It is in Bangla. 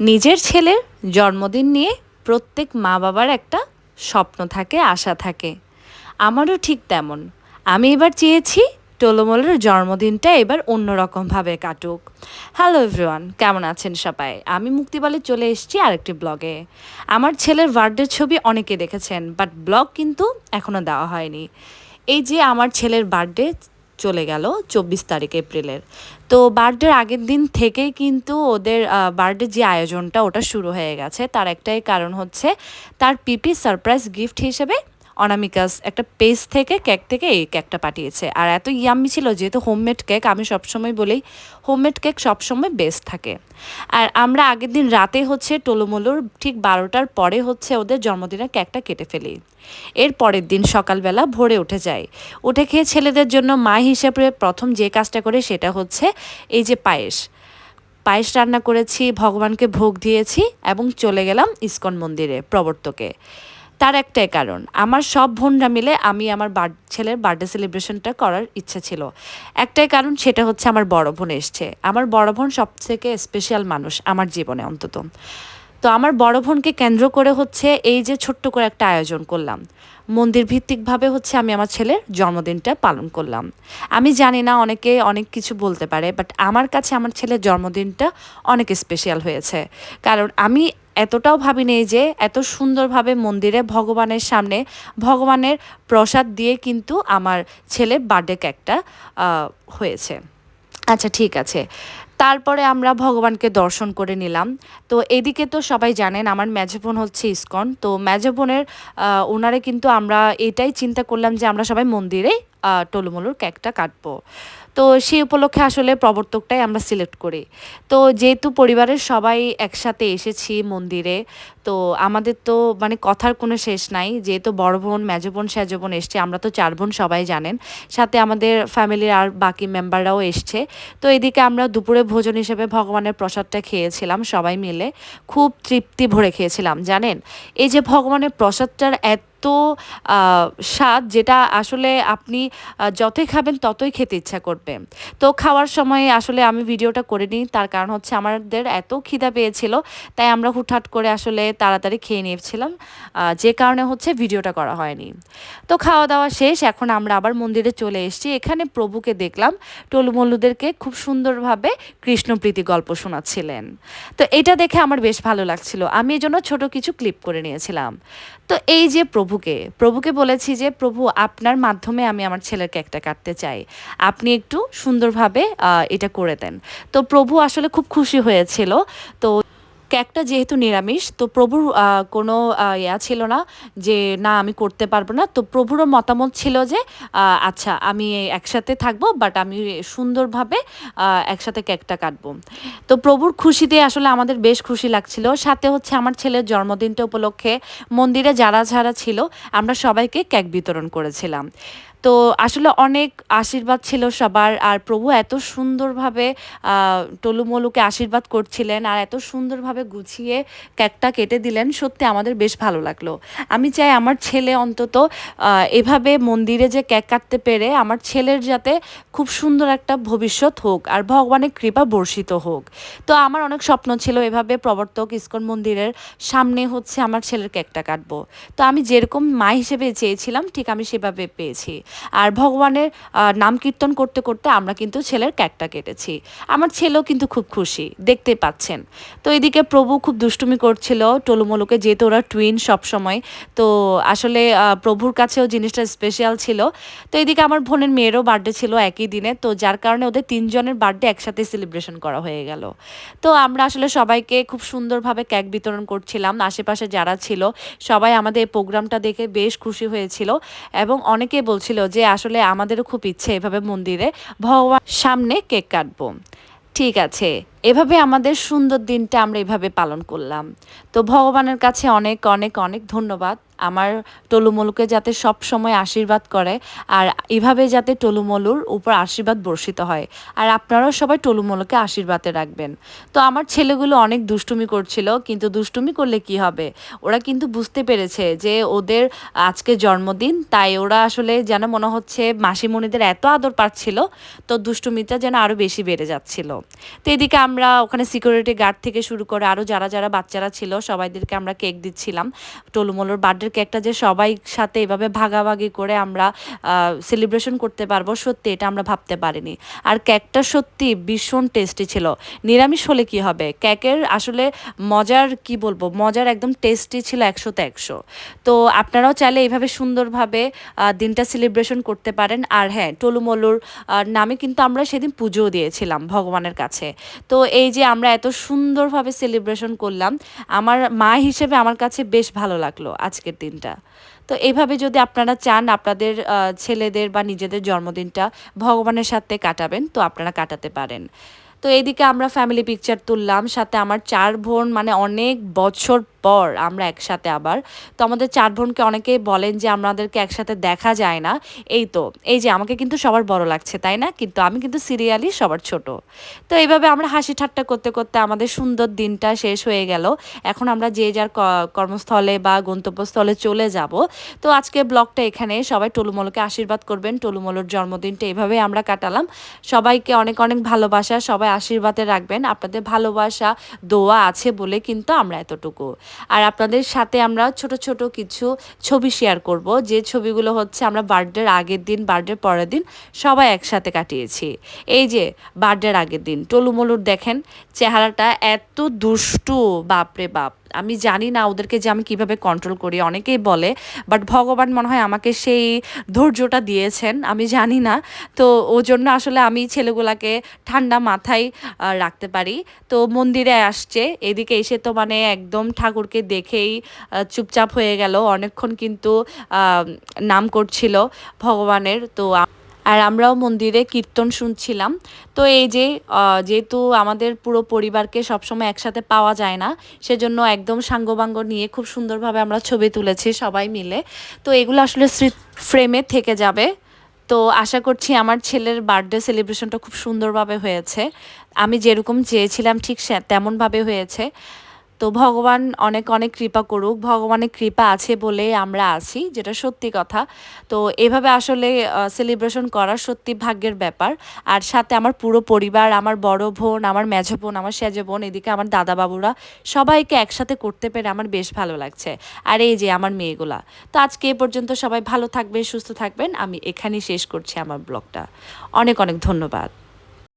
নিজের ছেলের জন্মদিন নিয়ে প্রত্যেক মা বাবার একটা স্বপ্ন থাকে, আশা থাকে। আমারও ঠিক তেমন। আমি এবার চেয়েছি টোলোমোলের জন্মদিনটা এবার অন্যরকমভাবে কাটুক। হ্যালো এভরিওয়ান কেমন আছেন সবাই? আমি মুক্তিবালে চলে এসেছি আরেকটি ব্লগে। আমার ছেলের বার্থডে ছবি অনেকে দেখেছেন বাট ব্লগ কিন্তু এখনও দেওয়া হয়নি। এই যে আমার ছেলের বার্থডে চলে গেল চব্বিশ তারিখ এপ্রিলের। তো বার্থডের আগের দিন থেকেই কিন্তু ওদের বার্থডে যে আয়োজনটা ওটা শুরু হয়ে গেছে, তার একটাই কারণ হচ্ছে তার পিপি সারপ্রাইজ গিফট হিসেবে অনামিকাস একটা পেজ থেকে, কেক থেকে এই কেকটা পাঠিয়েছে। আর এত ইয়াম্মি ছিল যেহেতু হোমমেড কেক, আমি সবসময় বলি হোমমেড কেক সবসময় বেস্ট থাকে। আর আমরা আগের দিন রাতে হচ্ছে টোলোমোলোর ঠিক বারোটার পরে হচ্ছে ওদের জন্মদিনের কেকটা কেটে ফেলি। এর পরের দিন সকালবেলা ভোরে উঠে যায় উঠে খেয়ে ছেলেদের জন্য মা হিসেবে প্রথম যে কাজটা করে সেটা হচ্ছে এই যে পায়েস। পায়েস রান্না করেছি, ভগবানকে ভোগ দিয়েছি এবং চলে গেলাম ইস্কন মন্দিরে প্রবর্তকে। তার একটাই কারণ, আমার সব বোনরা মিলে আমি আমার ছেলের বার্থডে সেলিব্রেশনটা করার ইচ্ছা ছিল। একটাই কারণ সেটা হচ্ছে আমার বড় বোন এসছে। আমার বড় বোন সব থেকে স্পেশাল মানুষ আমার জীবনে অন্তত। তো আমার বড় বোনকে কেন্দ্র করে হচ্ছে এই যে ছোট্ট করে একটা আয়োজন করলাম। মন্দির ভিত্তিকভাবে হচ্ছে আমি আমার ছেলের জন্মদিনটা পালন করলাম। আমি জানি না অনেকে অনেক কিছু বলতে পারে বাট আমার কাছে আমার ছেলের জন্মদিনটা অনেক স্পেশাল হয়েছে। কারণ আমি এতটাও ভাবিনি যে এত সুন্দরভাবে মন্দিরে ভগবানের সামনে, ভগবানের প্রসাদ দিয়ে কিন্তু আমার ছেলের বার্থডে কেকটা হয়েছে। আচ্ছা ঠিক আছে। তারপরে আমরা ভগবানকে দর্শন করে নিলাম। তো এদিকে তো সবাই জানেন, আমার ম্যাজবোন হচ্ছে ইস্কন। তো ম্যাজবোনের ওনারে কিন্তু আমরা এটাই চিন্তা করলাম যে আমরা সবাই মন্দিরে টলুমলুর কেকটা কাটবো। তো সেই উপলক্ষে আসলে প্রবর্তকটাই আমরা সিলেক্ট করি। তো যেহেতু পরিবারের সবাই একসাথে এসেছি মন্দিরে, তো আমাদের তো মানে কথার কোনো শেষ নাই। যেহেতু বড় বোন, মেজো বোন, সেজো বোন এসছে, আমরা তো চার বোন সবাই জানেন। সাথে আমাদের ফ্যামিলির আর বাকি মেম্বাররাও এসছে। তো এদিকে আমরা দুপুরে ভোজন হিসেবে ভগবানের প্রসাদটা খেয়েছিলাম সবাই মিলে। খুব তৃপ্তি ভরে খেয়েছিলাম, জানেন? এই যে ভগবানের প্রসাদটার এত স্বাদ যেটা আসলে আপনি যতই খাবেন ততই খেতে ইচ্ছা করবে। তো খাওয়ার সময় আসলে আমি ভিডিওটা করে নিই, তার কারণ হচ্ছে আমাদের এত খিদা পেয়েছিল, তাই আমরা হুটহাট করে আসলে তাড়াতাড়ি খেয়ে নিয়েছিলাম যে কারণে হচ্ছে ভিডিওটা করা হয়নি। তো খাওয়া দাওয়া শেষ, এখন আমরা আবার মন্দিরে চলে এসেছি, এখানে প্রভুকে দেখলাম টলুমল্লুদেরকে খুব সুন্দরভাবে কৃষ্ণপ্রীতি গল্প শোনাচ্ছিলেন। তো এটা দেখে আমার বেশ ভালো লাগছিল, আমি এই জন্য ছোট কিছু ক্লিপ করে নিয়েছিলাম। তো এই যে প্রভুকে প্রভুকে বলেছি যে, প্রভু, আপনার মাধ্যমে আমি আমার ছেলের কেকটা কাটতে চাই। আপনি একটু সুন্দরভাবে এটা করে দেন। তো প্রভু আসলে খুব খুশি হয়েছিল। তো কেকটা যেহেতু নিরামিষ, তো প্রভুর কোনো ইয়া ছিল না যে, না, আমি করতে পারব না। তো প্রভুরও মতামত ছিল যে আচ্ছা আমি একসাথে থাকব, বাট আমি সুন্দরভাবে একসাথে কেকটা কাটবো। তো প্রভুর খুশিতে আসলে আমাদের বেশ খুশি লাগছিল। সাথে হচ্ছে আমার ছেলের জন্মদিনটা উপলক্ষে মন্দিরে যারা যারা ছিল, আমরা সবাইকে কেক বিতরণ করেছিলাম। তো আসলে অনেক আশীর্বাদ ছিল সবার, আর প্রভু এত সুন্দরভাবে টলুমলুকে আশীর্বাদ করছিলেন, আর এত সুন্দরভাবে গুছিয়ে কেকটা কেটে দিলেন, সত্যি আমাদের বেশ ভালো লাগল। আমি চাই আমার ছেলে অন্তত এভাবে মন্দিরে যে কেক কাটতে পেরে আমার ছেলের যাতে খুব সুন্দর একটা ভবিষ্যৎ হোক আর ভগবানের কৃপা বর্ষিত হোক। তো আমার অনেক স্বপ্ন ছিল এভাবে প্রবর্তক ইস্কন মন্দিরের সামনে হচ্ছে আমার ছেলের কেকটা কাটবো। তো আমি যেরকম মা হিসেবে চেয়েছিলাম, ঠিক আমি সেভাবে পেয়েছি। আর ভগবানের নাম কীর্তন করতে করতে আমরা কিন্তু ছেলের ক্যাকটা কেটেছি। আমার ছেলেও কিন্তু খুব খুশি, দেখতে পাচ্ছেন। তো এদিকে প্রভু খুব দুষ্টুমি করছিল টলুমলুকে, যেহেতু ওরা টুইন সবসময়। তো আসলে প্রভুর কাছেও জিনিসটা স্পেশাল ছিল। তো এদিকে আমার বোনের মেয়েরও বার্থডে ছিল একই দিনে। তো যার কারণে ওদের তিনজনের বার্থডে একসাথে সেলিব্রেশন করা হয়ে গেল। তো আমরা আসলে সবাইকে খুব সুন্দরভাবে কেক বিতরণ করছিলাম। আশেপাশে যারা ছিল, সবাই আমাদের এই প্রোগ্রামটা দেখে বেশ খুশি হয়েছিল এবং অনেকে বলছিল যে, আসলে আমাদেরও খুব ইচ্ছে এভাবে মন্দিরে ভগবান সামনে কেক কাটবো। ঠিক আছে। এভাবে আমাদের সুন্দর দিনটা আমরা এভাবে পালন করলাম। তো ভগবানের কাছে অনেক অনেক অনেক ধন্যবাদ। আমার টলুমলুকে যাতে সব সময় আশীর্বাদ করে, আর এভাবে যাতে টলুমলুর উপর আশীর্বাদ বর্ষিত হয়। আর আপনারাও সবাই টলুমলুকে আশীর্বাদে রাখবেন। তো আমার ছেলেগুলো অনেক দুষ্টুমি করছিল, কিন্তু দুষ্টুমি করলে কি হবে? ওরা কিন্তু বুঝতে পেরেছে যে ওদের আজকে জন্মদিন, তাই ওরা আসলে যেন মনে হচ্ছে মাসিমণিদের এত আদর পাচ্ছিল, তো দুষ্টুমিটা যেন আরও বেশি বেড়ে যাচ্ছিল। তো এদিকে আমরা ওখানে সিকিউরিটি গার্ড থেকে শুরু করে আরও যারা যারা বাচ্চারা ছিল, সবাইদেরকে আমরা কেক দিচ্ছিলাম। টলুমলোর বার্থডের কেকটা যে সবাই সাথে এভাবে ভাগাভাগি করে আমরা সেলিব্রেশন করতে পারব, সত্যি এটা আমরা ভাবতে পারিনি। আর কেকটা সত্যি ভীষণ টেস্টি ছিল। নিরামিষ হলে কি হবে? কেকের আসলে মজার, কি বলব, মজার একদম টেস্টি ছিল একশোতে একশো। তো আপনারাও চাইলে এইভাবে সুন্দরভাবে দিনটা সেলিব্রেশন করতে পারেন। আর হ্যাঁ টলুমলুর নামে কিন্তু আমরা সেদিন পুজোও দিয়েছিলাম ভগবানের কাছে। তো এই যে আমরা এত সুন্দরভাবে সেলিব্রেশন করলাম, আমার মা হিসেবে আমার কাছে বেশ ভালো লাগল আজকের দিনটা তো এইভাবে যদি আপনারা চান আপনাদের ছেলেদের বা নিজেদের জন্মদিনটা ভগবানের সাথে কাটাবেন, তো আপনারা কাটাতে পারেন। তো এইদিকে আমরা ফ্যামিলি পিকচার তুললাম, সাথে আমার চার বোন মানে অনেক বছর পর আমরা একসাথে আবার। তো আমাদের চার বোনকে অনেকেই বলেন যে আমাদেরকে একসাথে দেখা যায় না। এই তো, এই যে আমাকে কিন্তু সবার বড় লাগছে, তাই না? কিন্তু আমি কিন্তু সিরিয়ালি সবার ছোট। তো এইভাবে আমরা হাসি ঠাট্টা করতে করতে আমাদের সুন্দর দিনটা শেষ হয়ে গেল। এখন আমরা যে যার কর্মস্থলে বা গন্তব্যস্থলে চলে যাব। তো আজকে ব্লগটা এখানে। সবাই টলুমলোকে আশীর্বাদ করবেন। টলুমলোর জন্মদিনটা এভাবে আমরা কাটালাম। সবাইকে অনেক অনেক ভালোবাসা। সবাই আশীর্বাদে রাখবেন। আপনাদের ভালোবাসা, দোয়া আছে বলে কিন্তু আমরা এতটুকু। আর আপনাদের সাথে আমরা ছোট ছোট কিছু ছবি শেয়ার করব। যে ছবিগুলো হচ্ছে আমরা বার্থডের আগের দিন বার্থডের পরের দিন সবাই একসাথে কাটিয়েছি। এই যে বার্থডের আগের দিন টলুমলুর দেখেন চেহারাটা এত দুষ্টু, বাপরে বাপ। আমি জানি না ওদেরকে যে আমি কীভাবে কন্ট্রোল করি, অনেকেই বলে বাট ভগবান মনে হয় আমাকে সেই ধৈর্যটা দিয়েছেন, আমি জানি না। তো ও জন্য আসলে আমি ছেলেগুলাকে ঠান্ডা মাথায় রাখতে পারি। তো মন্দিরে আসছে, এদিকে এসে তো মানে একদম ঠাকুরকে দেখেই চুপচাপ হয়ে গেল। অনেকক্ষণ কিন্তু নাম করছিল ভগবানের। তো আর আমরাও মন্দিরে কীর্তন শুনছিলাম। তো এই যে যেহেতু আমাদের পুরো পরিবারকে সবসময় একসাথে পাওয়া যায় না, সেজন্য একদম সাঙ্গবাঙ্গ নিয়ে খুব সুন্দরভাবে আমরা ছবি তুলেছি সবাই মিলে। তো এগুলো আসলে ফ্রেমে থেকে যাবে। তো আশা করছি আমার ছেলের বার্থডে সেলিব্রেশনটা খুব সুন্দরভাবে হয়েছে। আমি যেরকম চেয়েছিলাম ঠিক তেমনভাবে হয়েছে। তো ভগবান অনেক অনেক কৃপা করুক, ভগবানের কৃপা আছে বলে আমরা আছি, যেটা সত্যি কথা। তো এভাবে আসলে সেলিব্রেশন করা সত্যি ভাগ্যের ব্যাপার। আর সাথে আমার পুরো পরিবার, আমার বড় বোন, আমার মেঝো বোন, আমার সেজো বোন, এদিকে আমার দাদা বাবুরা সবাইকে একসাথে করতে পেরে আমার বেশ ভালো লাগছে। আর এই যে আমার মেয়েগুলা। তো আজকে এ পর্যন্ত সবাই ভালো থাকবেন, সুস্থ থাকবেন। আমি এখানেই শেষ করছি আমার ব্লগটা। অনেক অনেক ধন্যবাদ।